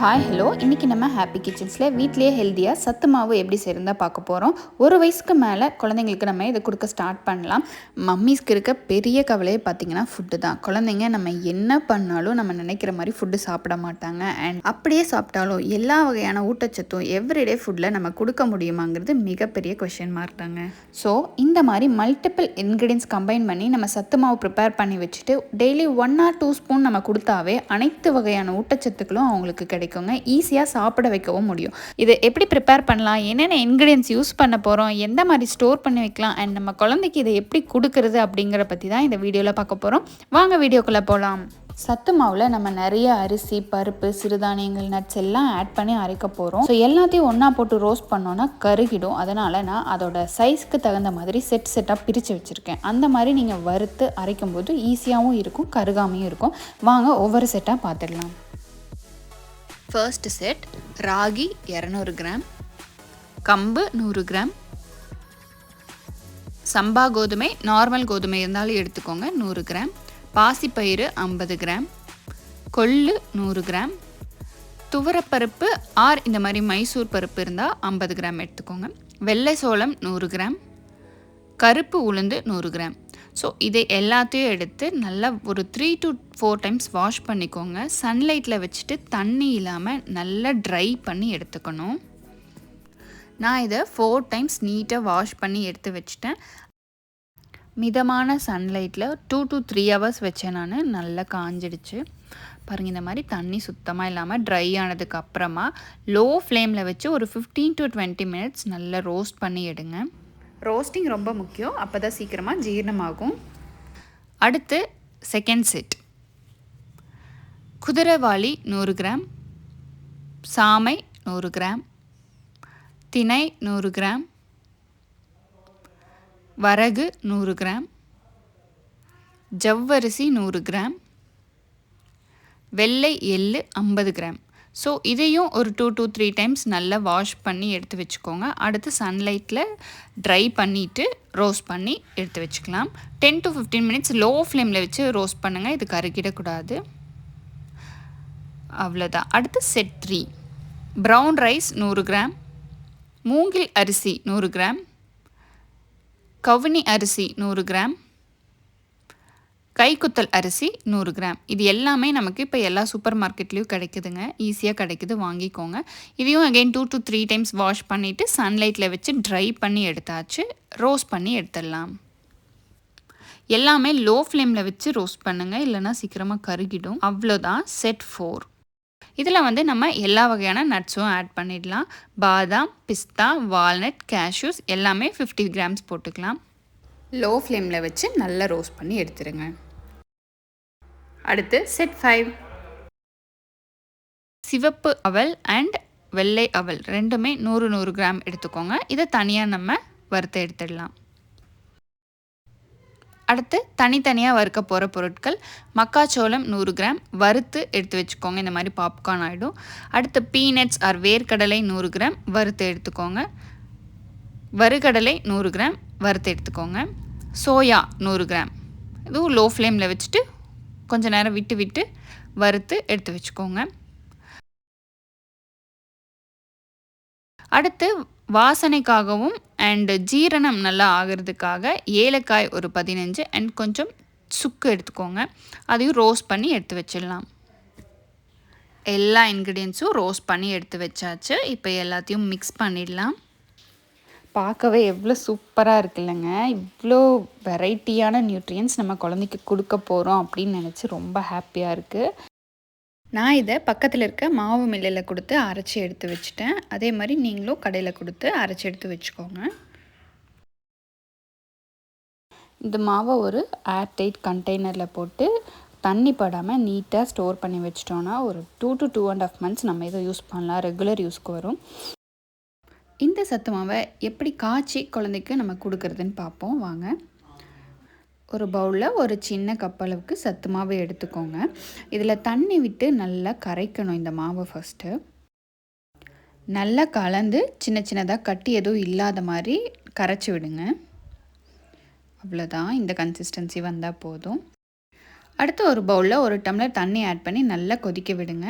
Hi hello இன்றைக்கி நம்ம happy கிச்சன்ஸில் வீட்லேயே ஹெல்த்தியாக சத்து மாவு எப்படி செய்கிறதா பார்க்க போகிறோம் ஒரு வயசுக்கு மேலே குழந்தைங்களுக்கு நம்ம இதை கொடுக்க ஸ்டார்ட் பண்ணலாம். மம்மிஸ்க்கு இருக்க பெரிய கவலையே பார்த்திங்கன்னா ஃபுட்டு தான். குழந்தைங்க நம்ம என்ன பண்ணாலும் நம்ம நினைக்கிற மாதிரி ஃபுட்டு சாப்பிட மாட்டாங்க. அண்ட் அப்படியே சாப்பிட்டாலும் எல்லா வகையான ஊட்டச்சத்தும் எவ்ரிடே ஃபுட்டில் நம்ம கொடுக்க முடியுமாங்கிறது மிகப்பெரிய கொஷின் மார்க் தாங்க. ஸோ இந்த மாதிரி மல்டிபிள் இன்க்ரீடியன்ஸ் கம்பைன் பண்ணி நம்ம சத்து மாவு ப்ரிப்பேர் பண்ணி வச்சுட்டு daily one or two spoon நம்ம கொடுத்தாவே அனைத்து வகையான ஊட்டச்சத்துக்களும் அவங்களுக்கு கிடைக்கும். கிடைக்குங்க ஈஸியாக சாப்பிட வைக்கவும் முடியும். இது எப்படி ப்ரிப்பேர் பண்ணலாம்? என்னென்ன இன்க்ரீடியன்ஸ் யூஸ் பண்ண போகிறோம் எந்த மாதிரி ஸ்டோர் பண்ணி வைக்கலாம்? அண்ட் நம்ம குழந்தைக்கு இதை எப்படி கொடுக்கறது அப்படிங்கிற பற்றி தான் இந்த வீடியோவில் பார்க்க போகிறோம் வாங்க வீடியோக்குள்ளே போகலாம் சத்து மாவில் நம்ம நிறைய அரிசி பருப்பு சிறுதானியங்கள் நட்ஸ் எல்லாம் ஆட் பண்ணி அரைக்க போகிறோம் ஸோ எல்லாத்தையும் ஒன்றா போட்டு ரோஸ்ட் பண்ணோன்னா கருகிடும். அதனால் நான் அதோட சைஸ்க்கு தகுந்த மாதிரி செட் செட்டாக பிரித்து வச்சுருக்கேன். அந்த மாதிரி நீங்கள் வறுத்து அரைக்கும் போது ஈஸியாகவும் இருக்கும் கருகாமையும் இருக்கும். வாங்க ஒவ்வொரு செட்டாக பார்த்துடலாம். ஃபர்ஸ்ட் செட் ராகி இரநூறு கிராம் கம்பு நூறு கிராம் சம்பா கோதுமை நார்மல் கோதுமை இருந்தாலும் எடுத்துக்கோங்க நூறு கிராம் பாசிப்பயிறு ஐம்பது கிராம் கொள்ளு நூறு கிராம் துவரப்பருப்பு ஆர் இந்த மாதிரி மைசூர் பருப்பு இருந்தால் ஐம்பது கிராம் எடுத்துக்கோங்க வெள்ளை சோளம் நூறு கிராம் கருப்பு உளுந்து நூறு கிராம். ஸோ இதை எல்லாத்தையும் எடுத்து நல்லா ஒரு three to four times wash பண்ணிக்கோங்க. சன்லைட்டில் வச்சுட்டு தண்ணி இல்லாமல் நல்லா ட்ரை பண்ணி எடுத்துக்கணும். நான் இதை ஃபோர் டைம்ஸ் நீட்டாக வாஷ் பண்ணி எடுத்து வச்சுட்டேன். மிதமான சன்லைட்டில் டூ டு த்ரீ ஹவர்ஸ் வச்சேன் நான். நல்லா காஞ்சிடுச்சு. பாருங்கள் இந்த மாதிரி தண்ணி சுத்தமாக இல்லாமல் ட்ரை ஆனதுக்கு அப்புறமா லோ ஃப்ளேமில் வச்சு ஒரு ஃபிஃப்டீன் டு டுவெண்ட்டி மினிட்ஸ் நல்லா ரோஸ்ட் பண்ணி எடுங்க. ரோஸ்டிங் ரொம்ப முக்கியம். அப்போ தான் சீக்கிரமாக ஜீரணமாகும். அடுத்து செகண்ட் செட் குதிரைவாளி நூறு கிராம். சாமை நூறு கிராம். திணை நூறு கிராம். வரகு நூறு கிராம். ஜவ்வரிசி நூறு கிராம். வெள்ளை எள்ளு ஐம்பது கிராம். ஸோ இதையும் ஒரு டூ டூ த்ரீ டைம்ஸ் நல்லா வாஷ் பண்ணி எடுத்து வச்சுக்கோங்க. அடுத்து சன்லைட்டில் ட்ரை பண்ணிவிட்டு ரோஸ்ட் பண்ணி எடுத்து வச்சுக்கலாம். Ten to fifteen minutes low ஃப்ளேமில் வச்சு ரோஸ்ட் பண்ணுங்கள் இது கருகிடக்கூடாது அவ்வளோதான் அடுத்து செட் த்ரீ ப்ரௌன் ரைஸ் நூறு கிராம் மூங்கில் அரிசி நூறு கிராம் கவுனி அரிசி நூறு கிராம் கைக்குத்தல் அரிசி நூறு கிராம். இது எல்லாமே நமக்கு இப்போ எல்லா சூப்பர் மார்க்கெட்லேயும் கிடைக்குதுங்க. ஈஸியாக கிடைக்குது வாங்கிக்கோங்க. இதையும் again two to three times wash பண்ணிவிட்டு சன்லைட்டில் வச்சு ட்ரை பண்ணி எடுத்தாச்சு. ரோஸ்ட் பண்ணி எடுத்துடலாம். எல்லாமே லோ ஃப்ளேமில் வச்சு ரோஸ்ட் பண்ணுங்கள் இல்லைனா சீக்கிரமாக கருகிடும். அவ்வளோதான். செட் ஃபோர் இதில் வந்து நம்ம எல்லா வகையான நட்ஸும் ஆட் பண்ணிடலாம். பாதாம் பிஸ்தா வால்நட் கேஷ்யூஸ் எல்லாமே ஃபிஃப்டி கிராம்ஸ் போட்டுக்கலாம். லோ ஃப்ளேமில் வச்சு நல்லா ரோஸ்ட் பண்ணி எடுத்துருங்க அடுத்து செட் ஃபைவ் சிவப்பு அவல் அண்ட் வெள்ளை அவல் ரெண்டுமே நூறு நூறு கிராம் எடுத்துக்கோங்க. இதை தனியாக நம்ம வறுத்து எடுத்துடலாம். அடுத்து தனித்தனியாக வறுக்க போகிற பொருட்கள் மக்காச்சோளம் நூறு கிராம் வறுத்து எடுத்து வச்சுக்கோங்க. இந்த மாதிரி பாப்கார்ன் ஆகிடும் அடுத்து பீனட்ஸ் ஆர் வேர்க்கடலை நூறு கிராம் வறுத்து எடுத்துக்கோங்க. வறுகடலை நூறு கிராம் வறுத்து எடுத்துக்கோங்க. சோயா நூறு கிராம் இதுவும் லோ ஃப்ளேமில் வச்சுட்டு கொஞ்சம் நேரம் விட்டு விட்டு வறுத்து எடுத்து வச்சுக்கோங்க. அடுத்து வாசனைக்காகவும் அண்டு ஜீரணம் நல்லா ஆகிறதுக்காக ஏலக்காய் ஒரு பதினஞ்சு அண்ட் கொஞ்சம் சுக்கு எடுத்துக்கோங்க. அதையும் ரோஸ்ட் பண்ணி எடுத்து வச்சிடலாம். எல்லா இன்க்ரீடியன்ஸும் ரோஸ்ட் பண்ணி எடுத்து வச்சாச்சு. இப்போ எல்லாத்தையும் மிக்ஸ் பண்ணிடலாம். பார்க்கவே எவ்வளோ சூப்பராக இருக்குல்லங்க. இவ்வளோ வெரைட்டியான நியூட்ரியன்ஸ் நம்ம குழந்தைக்கு கொடுக்க போகிறோம் அப்படின்னு நினச்சி ரொம்ப ஹாப்பியாக இருக்குது நான் இதை பக்கத்தில் இருக்க மாவு மில்லில் கொடுத்து அரைச்சி எடுத்து வச்சுட்டேன். அதே மாதிரி நீங்களும் கடையில் கொடுத்து அரைச்சி எடுத்து வச்சுக்கோங்க. இந்த மாவை ஒரு ஏர்டைட் கண்டெய்னரில் போட்டு தண்ணி படாமல் நீட்டாக ஸ்டோர் பண்ணி வச்சிட்டோன்னா ஒரு two to two and half months நம்ம இதை யூஸ் பண்ணலாம். ரெகுலர் யூஸ்க்கு வரும். இந்த சத்து மாவை எப்படி காய்ச்சி குழந்தைக்கு நம்ம கொடுக்குறதுன்னு பார்ப்போம். வாங்க. ஒரு பவுலில் ஒரு சின்ன கப் அளவுக்கு சத்து மாவு எடுத்துக்கோங்க. இதில் தண்ணி விட்டு நல்லா கரைக்கணும் இந்த மாவை ஃபஸ்ட்டு நல்லா கலந்து சின்ன சின்னதாக கட்டி எதுவும் இல்லாத மாதிரி கரைச்சி விடுங்க. அவ்வளோதான் இந்த கன்சிஸ்டன்சி வந்தால் போதும். அடுத்து ஒரு பவுலில் ஒரு டம்ளர் தண்ணி ஆட் பண்ணி நல்லா கொதிக்க விடுங்க.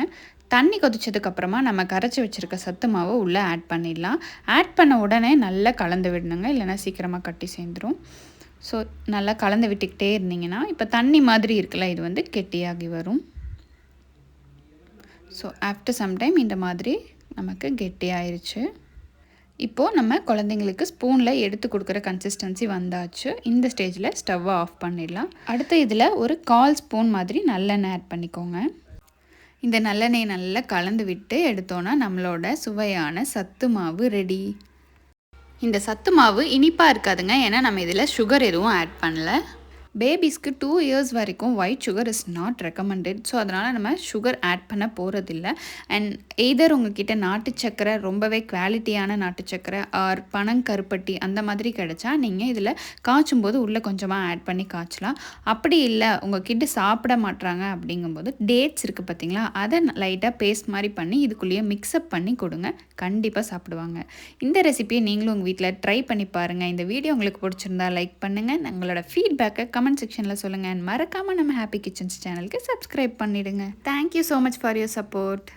தண்ணி கொதிச்சதுக்கப்புறமா நம்ம கரைச்சி வச்சுருக்க சத்து மாவை உள்ளே ஆட் பண்ணிடலாம். ஆட் பண்ண உடனே நல்லா கலந்து விடணுங்க. இல்லைன்னா சீக்கிரமாக கட்டி சேர்ந்துடும் ஸோ நல்லா கலந்து விட்டுக்கிட்டே இருந்தீங்கன்னா இப்போ தண்ணி மாதிரி இருக்குல்ல இது வந்து கெட்டியாகி வரும். ஸோ ஆஃப்டர் சம்டைம் இந்த மாதிரி நமக்கு கெட்டியாயிருச்சு. இப்போது நம்ம குழந்தைங்களுக்கு ஸ்பூனில் எடுத்து கொடுக்குற கன்சிஸ்டன்சி வந்தாச்சு. இந்த ஸ்டேஜில் ஸ்டவ்வை ஆஃப் பண்ணிடலாம். அடுத்து இதில் ஒரு கால் ஸ்பூன் மாதிரி நல்லெண்ணெய் ஆட் பண்ணிக்கோங்க. இந்த நல்லெண்ணெய் நல்லா கலந்து விட்டு எடுத்தோன்னா நம்மளோட சுவையான சத்து மாவு ரெடி இந்த சத்து மாவு இனிப்பாக இருக்காதுங்க. ஏன்னா நம்ம இதில் சுகர் எதுவும் ஆட் பண்ணல. பேபிஸ்க்கு டூ இயர்ஸ் வரைக்கும் white sugar is not recommended so அதனால் நம்ம சுகர் ஆட் பண்ண போகிறதில்ல அண்ட் எய்தர் உங்ககிட்ட நாட்டு சக்கரை ரொம்பவே குவாலிட்டியான நாட்டு சக்கரை ஆர் பனங்கருப்பட்டி அந்த மாதிரி கிடச்சா நீங்கள் இதில் காய்ச்சும் போது உள்ளே கொஞ்சமாக ஆட் பண்ணி காய்ச்சலாம். அப்படி இல்லை உங்ககிட்ட சாப்பிட மாட்றாங்க அப்படிங்கும்போது டேட்ஸ் இருக்குது பார்த்தீங்களா அதை லைட்டாக பேஸ்ட் மாதிரி பண்ணி இதுக்குள்ளேயே மிக்ஸ்அப் பண்ணி கொடுங்க. கண்டிப்பாக சாப்பிடுவாங்க. இந்த ரெசிபியை நீங்களும் உங்கள் வீட்டில் ட்ரை பண்ணி பாருங்கள் இந்த வீடியோ உங்களுக்கு பிடிச்சிருந்தா லைக் பண்ணுங்கள் எங்களோட ஃபீட்பேக்கை கமெண்ட் செக்ஷனில் சொல்லுங்கள் அண்ட் மறக்காமல் நம்ம ஹாப்பி கிச்சன்ஸ் சேனலுக்கு சப்ஸ்கிரைப் பண்ணிவிடுங்க thank you so much for your support